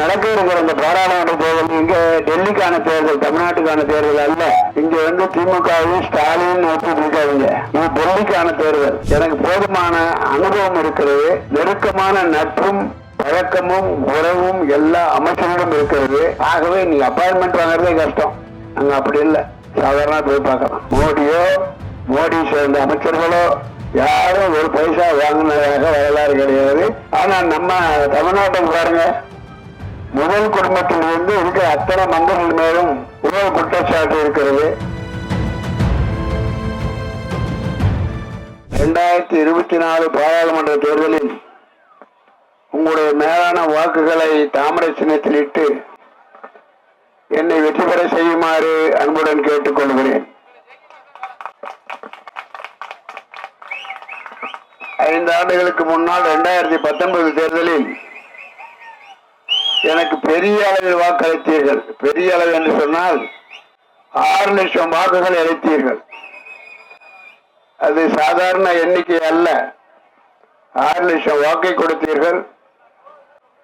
நடக்க இருக்கிற இந்த பாராளுமன்ற தேர்தல் இங்க டெல்லிக்கான தேர்தல் தமிழ்நாட்டுக்கான தேர்தல் அல்ல. இங்க வந்து திமுகவும் ஸ்டாலின் நோக்கிட்டு இருக்காங்க இது டெல்லிக்கான தேர்தல். எனக்கு போதுமான அனுபவம் இருக்கிறது. நெருக்கமான நட்பும் பழக்கமும் உறவும் எல்லா அமைச்சரிடம் இருக்கிறது. ஆகவே நீ அப்பாயின்மெண்ட் வாங்குறதே கஷ்டம். அங்க அப்படி இல்லை. சாதாரண போய் பார்க்கலாம். மோடியோ மோடி சேர்ந்த அமைச்சர்களோ யாரும் ஒரு பைசா வாங்கினதாக வரலாறு கிடையாது. ஆனா நம்ம தமிழ்நாட்டுக்கு பாருங்க. முதல் குடும்பத்தில் இருந்து இருக்கிற அத்தனை மந்திரிகள் மேலும் உணவு குற்றச்சாட்டு இருக்கிறது. இரண்டாயிரத்தி இருபத்தி நாலு பாராளுமன்ற தேர்தலில் உங்களுடைய மேலான வாக்குகளை தாமரை சின்னத்தில் இட்டு என்னை வெற்றி பெற செய்யுமாறு அன்புடன் கேட்டுக்கொள்கிறேன் ஐந்து ஆண்டுகளுக்கு முன்னால் இரண்டாயிரத்தி பத்தொன்பது தேர்தலில் எனக்கு பெரிய அளவில் வாக்களித்தீர்கள். பெரிய அளவு என்று சொன்னால் ஆறு லட்சம் வாக்குகள் அளித்தீர்கள். அது சாதாரண எண்ணிக்கை அல்ல. ஆறு லட்சம் வாக்கை கொடுத்தீர்கள்.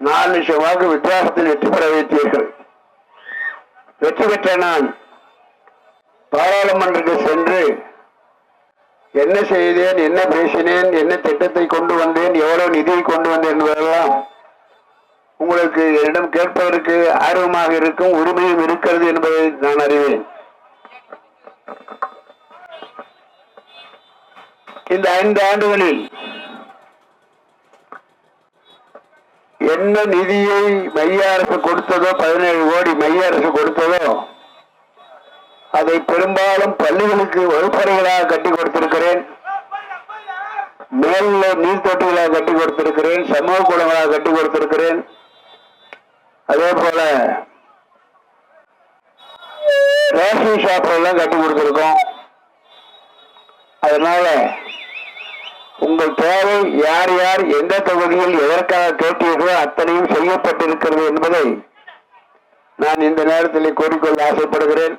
நாலு லட்சம் வாக்கு வித்தியாசத்தில் வெற்றி பெற வைத்தீர்கள். வெற்றி பெற்ற நான் பாராளுமன்றத்துக்கு சென்று என்ன செய்தேன் என்ன பேசினேன் என்ன திட்டத்தை கொண்டு வந்தேன் எவ்வளவு நிதியை கொண்டு வந்தேன் என்பதெல்லாம் உங்களுக்கு என்னிடம் கேட்பதற்கு ஆர்வமாக இருக்கும் உரிமையும் இருக்கிறது என்பதை நான் அறிவேன். இந்த ஐந்து ஆண்டுகளில் என்ன நிதியை மைய அரசு கொடுத்ததோ பதினேழு கோடி மைய அரசு கொடுத்ததோ அதை பெரும்பாலும் பள்ளிகளுக்கு வகுப்பறைகளாக கட்டி கொடுத்திருக்கிறேன். மேல்நிலை நீர் தொட்டிகளாக கட்டி கொடுத்திருக்கிறேன். சமூக கூடங்களாக கட்டி கொடுத்திருக்கிறேன். அதே போல ரேஷன் ஷாப்பெல்லாம் கட்டி கொடுத்துருக்கோம். அதனால உங்கள் தேவை யார் யார் எந்த தொகுதியில் எதற்காக கேட்டீர்களோ அத்தனையும் செய்யப்பட்டிருக்கிறது என்பதை நான் இந்த நேரத்தில் கூறிக்கொள்ள ஆசைப்படுகிறேன்.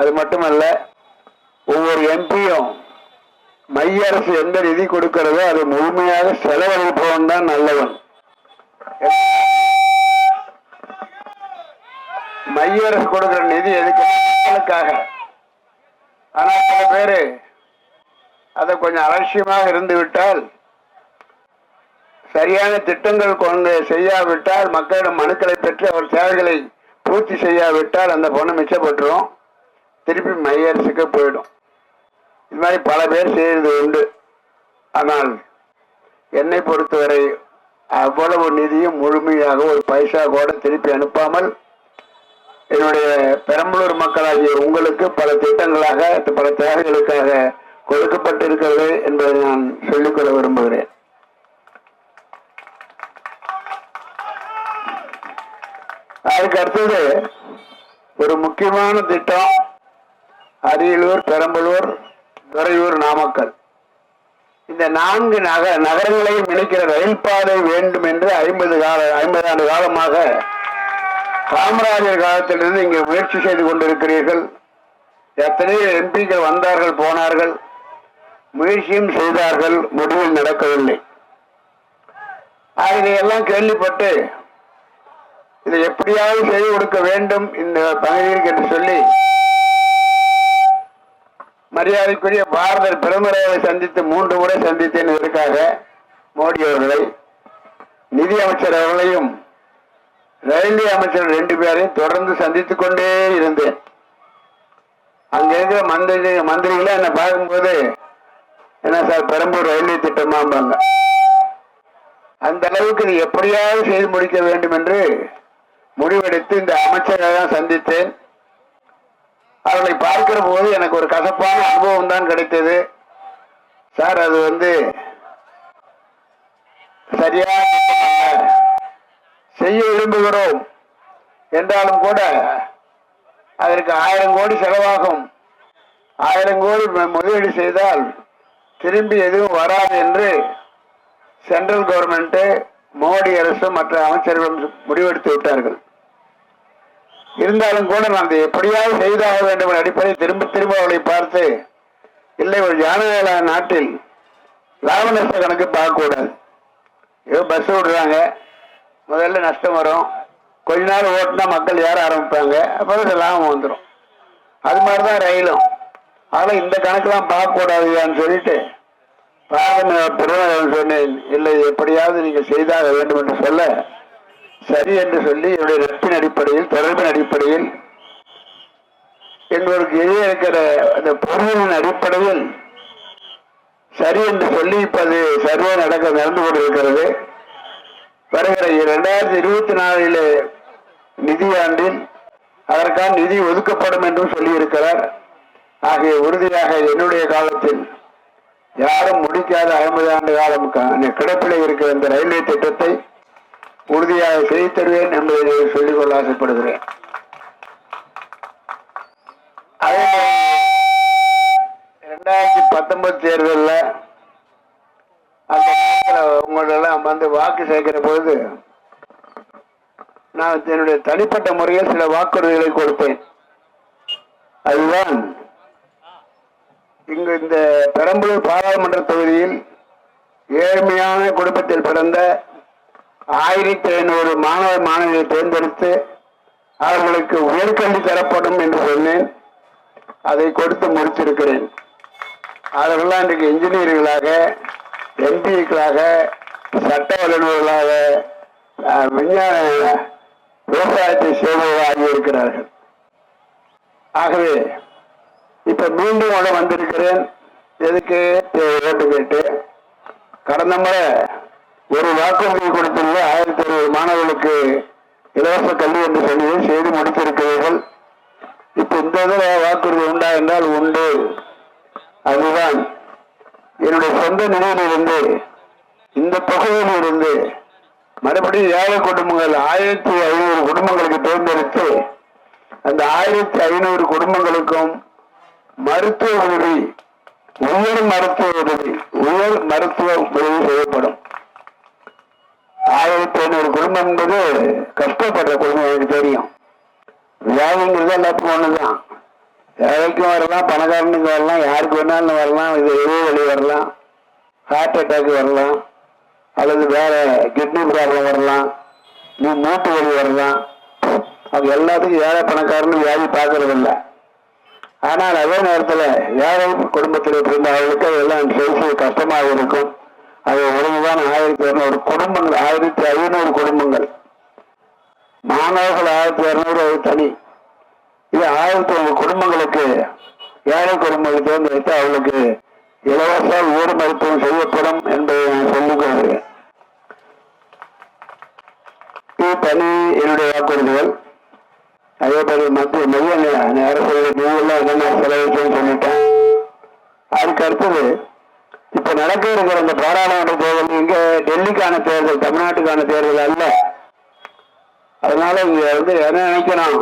அது மட்டுமல்ல ஒவ்வொரு எம்பியும் மைய அரசு எந்த நிதி கொடுக்கிறதோ அது முழுமையாக செலவழிப்பவன் தான் நல்லவன். மைய கொடுக்குற கொடுக்கிற நிதி எதுக்கு? மக்களுக்காக. ஆனா சில பேரு அதை கொஞ்சம் அலட்சியமாக இருந்து விட்டால் சரியான திட்டங்கள் கொண்டு செய்யாவிட்டால் மக்களிடம் மனுக்களை பெற்று அவர் தேவைகளை பூர்த்தி செய்யாவிட்டால் அந்த பொண்ணு மிச்சப்பட்டுரும். திருப்பி மையரசுக்கு போயிடும். இது மாதிரி பல பேர் செய்வது உண்டு. ஆனால் என்னை பொறுத்தவரை அவ்வளவு நிதியும் முழுமையாக ஒரு பைசா கூட திருப்பி அனுப்பாமல் என்னுடைய பெரம்பலூர் மக்களாகிய உங்களுக்கு பல திட்டங்களாக பல தேவைகளுக்காக கொடுக்கப்பட்டிருக்கிறது என்பதை நான் சொல்லிக்கொள்ள விரும்புகிறேன். அதுக்கு அடுத்தது ஒரு முக்கியமான திட்டம் அரியலூர் பெரம்பலூர் துறையூர் நாமக்கல். இந்த நான்கு நக நகரங்களையும் இணைக்கிற ரயில் பாதை வேண்டும் என்று ஐம்பது கால ஐம்பது ஆண்டு காலமாக காமராஜர் காலத்திலிருந்து இங்கே முயற்சி செய்து கொண்டிருக்கிறீர்கள். எத்தனையோ எம்பிக்கள் வந்தார்கள் போனார்கள். முயற்சியும் செய்தார்கள் முடிவில் நடக்கவில்லை. ஆகியெல்லாம் இதையெல்லாம் கேள்விப்பட்டு இதை எப்படியாவது செய்து கொடுக்க வேண்டும் இந்த பகுதிக்கு என்று சொல்லி மரியாதைக்குரிய பாரதர் பிரதமரை சந்தித்து மூன்று முறை சந்தித்தேன் இதற்காக மோடி அவர்களை நிதி அமைச்சர் அவர்களையும் ரயில்வே அமைச்சர் ரெண்டு பேரையும் தொடர்ந்து சந்தித்துக் கொண்டே இருந்தேன். அங்க இருக்கிற மந்திரி மந்திரிகளை என்னை பார்க்கும்போது என்ன சார் பெரம்பூர் ரயில்வே திட்டமாம்பாங்க. அந்த அளவுக்கு இது எப்படியாவது செய்து முடிக்க வேண்டும் என்று முடிவெடுத்து இந்த அமைச்சரை தான் சந்தித்தேன். அவர்களை பார்க்கிற போது எனக்கு ஒரு கசப்பான அனுபவம் தான் கிடைத்தது. சார் அது வந்து சரியா செய்ய விரும்புகிறோம். என்றாலும் கூட அதற்கு ஆயிரம் கோடி செலவாகும். ஆயிரம் கோடி முதலீடு செய்தால் திரும்பி எதுவும் வராது என்று சென்ட்ரல் கவர்மெண்ட்டு மோடி அரசு மற்ற அமைச்சர்களும் முடிவெடுத்து விட்டார்கள். இருந்தாலும் கூட நான் எப்படியாவது செய்தாக வேண்டும் என்ற அடிப்படையில் திரும்ப திரும்ப அவளை பார்த்து இல்லை ஒரு ஜானவேல நாட்டில் லாப நஷ்ட கணக்கு பார்க்கக்கூடாது. ஏதோ பஸ் விடுறாங்க. முதல்ல நஷ்டம் வரும். கொஞ்ச நாள் ஓட்டினா மக்கள் ஏற ஆரம்பிப்பாங்க. அப்புறம் லாபம் வந்துடும் அது மாதிரி தான் ரயிலும். அதனால் இந்த கணக்கெல்லாம் பார்க்கக்கூடாதுன்னு சொல்லிட்டு பாரத பிரதமர் சொன்னேன். இல்லை எப்படியாவது நீங்கள் செய்தாக வேண்டும் என்று சொல்ல சரி என்று சொல்லி என்னுடைய நட்பின் அடிப்படையில் தொடர்பின் அடிப்படையில் எங்களுக்கு எதிரே இருக்கிற அந்த பொருளின் அடிப்படையில் சரி என்று சொல்லி இப்போ அது சரியாக நடக்க நடந்து கொண்டிருக்கிறது. வருகிற இரண்டாயிரத்தி இருபத்தி நாலில் நிதியாண்டில் அதற்கான நிதி ஒதுக்கப்படும் என்றும் சொல்லியிருக்கிறார். ஆகிய உறுதியாக என்னுடைய காலத்தில் யாரும் முடிக்காத ஐம்பது ஆண்டு காலம் கிடப்பில் இருக்கிற இந்த ரயில்வே திட்டத்தை உறுதியாக செய்து தருவேன் என்பதை சொல்லிக்கொள்ள ஆசைப்படுகிறேன். அதே ரெண்டாயிரத்தி பத்தொன்பது தேர்தலில் அந்த நேரத்தில் நான் வந்து வாக்கு சேர்க்கிற பொழுது நான் என்னுடைய தனிப்பட்ட முறையில் சில வாக்குறுதிகளை கொடுத்தேன் அதுதான் இங்கு இந்த பெரம்பலூர் பாராளுமன்ற தொகுதியில் ஏழ்மையான குடும்பத்தில் பிறந்த ஆயிரத்தி ஐநூறு மாணவ மாணவியை தேர்ந்தெடுத்து அவர்களுக்கு உயர்கல்வி தரப்படும் என்று சொன்னேன். அதை கொடுத்து முடித்திருக்கிறேன். அவர்கள்லாம் இன்றைக்கு இன்ஜினியர்களாக எம்பிக்களாக சட்ட வல்லுநர்களாக விஞ்ஞான விவசாயத்தை செய்வதாக இருக்கிறார்கள். ஆகவே இப்ப மீண்டும் உட வந்திருக்கிறேன். எதுக்கு? ஓட்டு கேட்டு. கடந்த முறை ஒரு வாக்குறுதி கொடுத்துள்ள ஆயிரத்தி அறுபது மாணவர்களுக்கு இலவச கல்வி என்று சொல்லி செய்து முடித்திருக்கிறீர்கள். இப்ப இந்த தடவை வாக்குறுதி உண்டா என்றால் உண்டு. அதுதான் என்னுடைய சொந்த நிலையிலிருந்து இந்த தொகையிலிருந்து மறுபடியும் ஏழை குடும்பங்கள் ஆயிரத்தி ஐநூறு குடும்பங்களுக்கு தேர்ந்தெடுத்து அந்த ஆயிரத்தி ஐநூறு குடும்பங்களுக்கும் மருத்துவ உதவி உயர் மருத்துவ உதவி உயர் மருத்துவ உதவி செய்யப்படும். ஆயிரத்தி ஐநூறு குடும்பம் என்பது கஷ்டப்படுற குடும்பம் எனக்கு தெரியும். வியாதிங்கிறது எல்லாத்துக்கும் ஒண்ணுதான். ஏழைக்கும் வரலாம் பணக்காரனுக்கு வரலாம் யாருக்கு வேணாலும் வரலாம் இது எதிர்வழி வரலாம். ஹார்ட் அட்டாக் வரலாம். அல்லது வேற கிட்னி ப்ராப்ளம் வரலாம் நீ மூட்டு வலி வரலாம். அது எல்லாத்துக்கும் ஏழை பணக்காரன்னு வியாதி பார்க்கறது இல்லை ஆனால் அதே நேரத்தில் ஏழை குடும்பத்தில் பிறந்த அவளுக்கு அதெல்லாம் செய்து கஷ்டமாக இருக்கும். அது ஒழுங்குதான் ஆயிரத்தி இரநூறு குடும்பங்கள் ஆயிரத்தி ஐநூறு குடும்பங்கள். மாணவர்கள் ஆயிரத்தி இரநூறு அது தனி. இது ஆயிரத்தி ஐநூறு குடும்பங்களுக்கு ஏழை குடும்பங்களை தேர்ந்தெடுத்து அவளுக்கு இலவச ஊர் மருத்துவம் செய்யப்படும் என்பதை நான் சொல்லிக் கொள்கிறேன் இது தனி அடிப்படை வாக்குறுதிகள் அதே மாதிரி மத்திய மைய அரசு நீங்களாம் என்னென்ன செலவிச்சோன்னு சொல்லிட்டேன். அதுக்கு அடுத்தது இப்ப நடக்க இருக்கிற இந்த பாராளுமன்ற தேர்தல் இங்க டெல்லிக்கான தேர்தல் தமிழ்நாட்டுக்கான தேர்தல் அல்ல. அதனால இங்க வந்து என்ன நினைக்கணும்?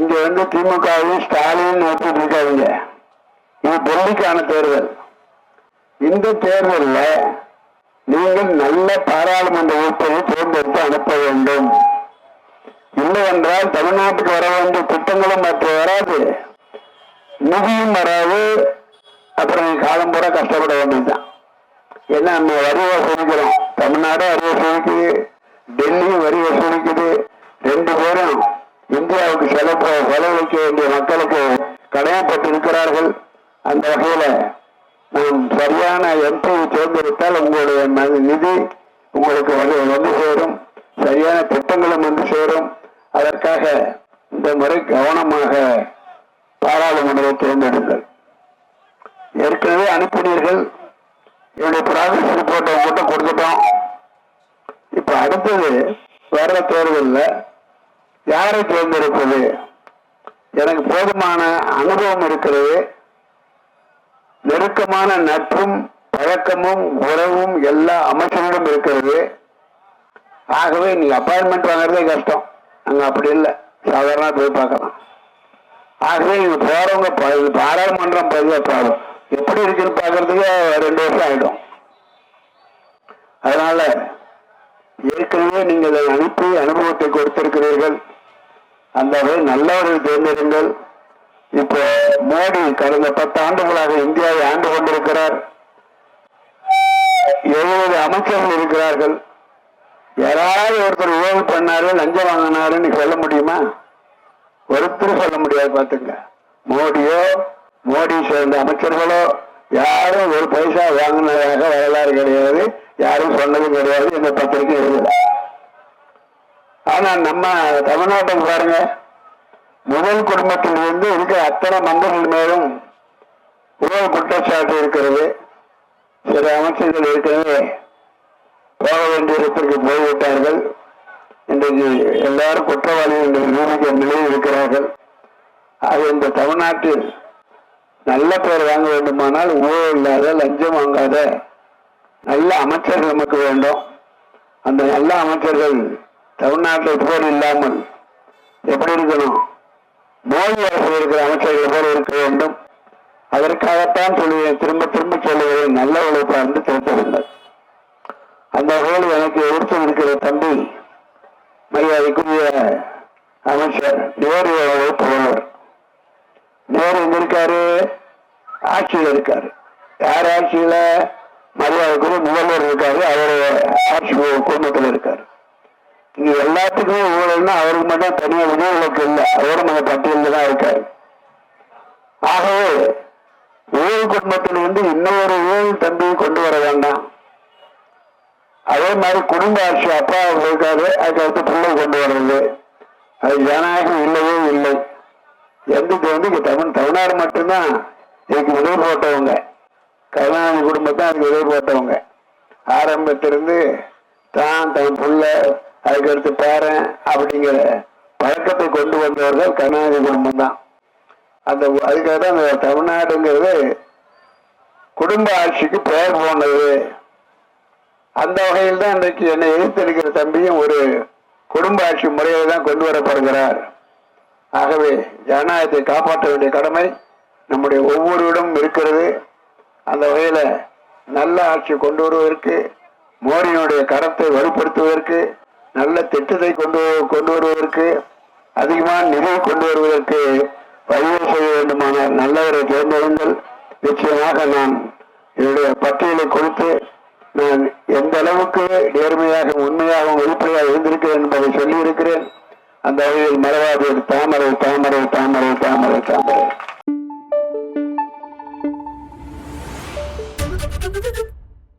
இங்க வந்து திமுகவும் ஸ்டாலின் வச்சுட்டு இருக்காங்க இது டெல்லிக்கான தேர்தல். இந்த தேர்தல்ல நீங்கள் நல்ல பாராளுமன்ற உறுப்பினரை தேர்ந்தெடுத்து அனுப்ப வேண்டும். இல்லை என்றால் தமிழ்நாட்டுக்கு வர வேண்டிய திட்டங்களும் மற்ற வராது. நிதியும் வராது. அப்புறம் காலம் பூரா கஷ்டப்பட வேண்டியதுதான். ஏன்னா நம்ம வரி வசூலிக்கிறோம். தமிழ்நாடும் வரி வசூலிக்குது. டெல்லியும் வரி வசூலிக்குது. ரெண்டு பேரும் இந்தியாவுக்கு செலவு செலவழிக்க வேண்டிய மக்களுக்கு கடமைப்பட்டு இருக்கிறார்கள் அந்த வகையில நாம் சரியான எம்பி தேர்ந்தெடுத்தால் உங்களுடைய நிதி உங்களுக்கு வந்து சேரும். சரியான திட்டங்களும் வந்து சேரும். அதற்காக இந்த முறை கவனமாக பாராளுமன்றத்தை தேர்ந்தெடுங்கள். ஏற்கனவே அனுப்பினீர்கள். என்னுடைய ப்ராசஸ் ரிப்போர்ட்டை உங்ககிட்ட கொடுத்துட்டோம். இப்ப அடுத்தது வர்ற தேர்தலில் யாரை தேர்ந்தெடுப்பது? எனக்கு போதுமான அனுபவம் இருக்கிறது. நெருக்கமான நட்பும் பழக்கமும் உறவும் எல்லா அமைச்சரிடம் இருக்கிறது. ஆகவே நீ அப்பாயின்மெண்ட் வாங்குறதே கஷ்டம். அங்கே அப்படி இல்லை. சாதாரண போய் பார்க்கலாம். ஆகவே இங்கே போகிறவங்க பாராளுமன்றம் பதிவு பாரு- எப்படி இருக்குன்னு பார்க்கறதுக்கு ரெண்டு வருஷம் ஆகிடும் அதனால ஏற்கனவே நீங்கள் அனுப்பி அனுபவத்தை கொடுத்திருக்கிறீர்கள். அந்த வகையில் நல்லவர்கள் தேர்ந்தெடுங்கள். இப்போ மோடி கடந்த பத்து ஆண்டுகளாக இந்தியாவை ஆண்டு கொண்டிருக்கிறார். எழுபது அமைச்சர்கள் இருக்கிறார்கள். யாராவது ஒருத்தர் ஊழல் பண்ணாரு லஞ்சம் வாங்கினாருன்னு சொல்ல முடியுமா? ஒருத்தர் சொல்ல முடியாது பாத்துங்க மோடியோ மோடி சேர்ந்த அமைச்சர்களோ யாரும் ஒரு பைசா வாங்கினதாக வரலாறு கிடையாது யாரும் சொன்னதும் கிடையாது இந்த பத்திரிக்கை எழுதல. ஆனா நம்ம தமிழ்நாட்டுக்கு பாருங்க. முதல் குடும்பத்தில் இருந்து இருக்கிற அத்தனை மந்திரிகள் மேலும் உறவு குற்றச்சாட்டு இருக்கிறது. சில அமைச்சர்கள் ஏற்கனவே போக வேண்டிய இடத்திற்கு போய்விட்டார்கள். இன்றைக்கு எல்லாரும் குற்றவாளிகள் என்று நிரூபிக்க நிலையில் இருக்கிறார்கள் அது இந்த தமிழ்நாட்டில் நல்ல பெயர் வாங்க வேண்டுமானால் ஊழல் இல்லாத லஞ்சம் வாங்காத நல்ல அமைச்சர்கள் நமக்கு வேண்டும். அந்த நல்ல அமைச்சர்கள் தமிழ்நாட்டில் போர் இல்லாமல் எப்படி இருக்கணும்? மோடி அரசு இருக்கிற அமைச்சர்கள் போல இருக்க வேண்டும். அதற்காகத்தான் சொல்லுவேன் திரும்ப திரும்ப சொல்லுவேன் நல்ல உழைப்பார்ந்து திருத்தவில்லை அந்த வகையில் எனக்கு எடுத்து இருக்கிற தம்பி மரியாதைக்குரிய அமைச்சர் நேரு புகழ்வர் நேரு எங்க இருக்காரு? ஆட்சியில் இருக்காரு. யார் ஆட்சியில? மரியாதைக்குரிய முதல்வர் இருக்காரு. அவருடைய ஆட்சி குடும்பத்தில் இருக்காரு. இங்க எல்லாத்துக்குமே ஊழல்னா அவருக்கு மட்டும் தனியாக உணவுகளுக்கு இல்லை. அவரும் அந்த பட்டியலில் தான் இருக்காரு. ஆகவே ஊழல் குடும்பத்தில் வந்து இன்னொரு ஊழல் தம்பியை கொண்டு வர வேண்டாம். அதே மாதிரி குடும்ப ஆட்சி அப்பா இருக்காரு. அதுக்கடுத்து பிள்ளை கொண்டு வர்றது. அது ஜனநாயகம் இல்லவே இல்லை. எந்தக்கு வந்து இங்கே தமிழ் தமிழ்நாடு மட்டும்தான். இதுக்கு விதை போட்டவங்க. கருணாநிதி குடும்பத்தான் அதுக்கு விதை போட்டவங்க. ஆரம்பத்திலிருந்து தான் தன் புள்ள அதுக்கடுத்து பேரன் அப்படிங்கிற பழக்கத்தை கொண்டு வந்தவர்கள் கருணாநிதி குடும்பம் தான் அந்த அதுக்காக தான் அந்த தமிழ்நாடுங்கிறது குடும்ப ஆட்சிக்கு பெயர் போனது. அந்த வகையில் தான் இன்றைக்கு என்னை எதிர்த்திருக்கிற தம்பியும் ஒரு குடும்ப ஆட்சி முறையை தான் கொண்டு வரப்படுகிறார். ஆகவே ஜனநாயகத்தை காப்பாற்ற வேண்டிய கடமை நம்முடைய ஒவ்வொருவரிடம் இருக்கிறது. அந்த வகையில் நல்ல ஆட்சி கொண்டு வருவதற்கு மோடியினுடைய கரத்தை வலுப்படுத்துவதற்கு நல்ல திட்டத்தை கொண்டு கொண்டு வருவதற்கு அதிகமான நிதி கொண்டு வருவதற்கு பதிவு செய்ய வேண்டுமான நல்லவரை தேர்ந்தெடுங்கள். நிச்சயமாக நான் என்னுடைய பட்டியலை கொடுத்து நான் எந்த அளவுக்கு நேர்மையாக உண்மையாகவும் வெளிப்படையாக இருந்திருக்கிறேன் என்பதை சொல்லியிருக்கிறேன் அந்த வகையில் மறவாது தாமரை தாமரை தாமரை தாமரை தாமரை Thank you.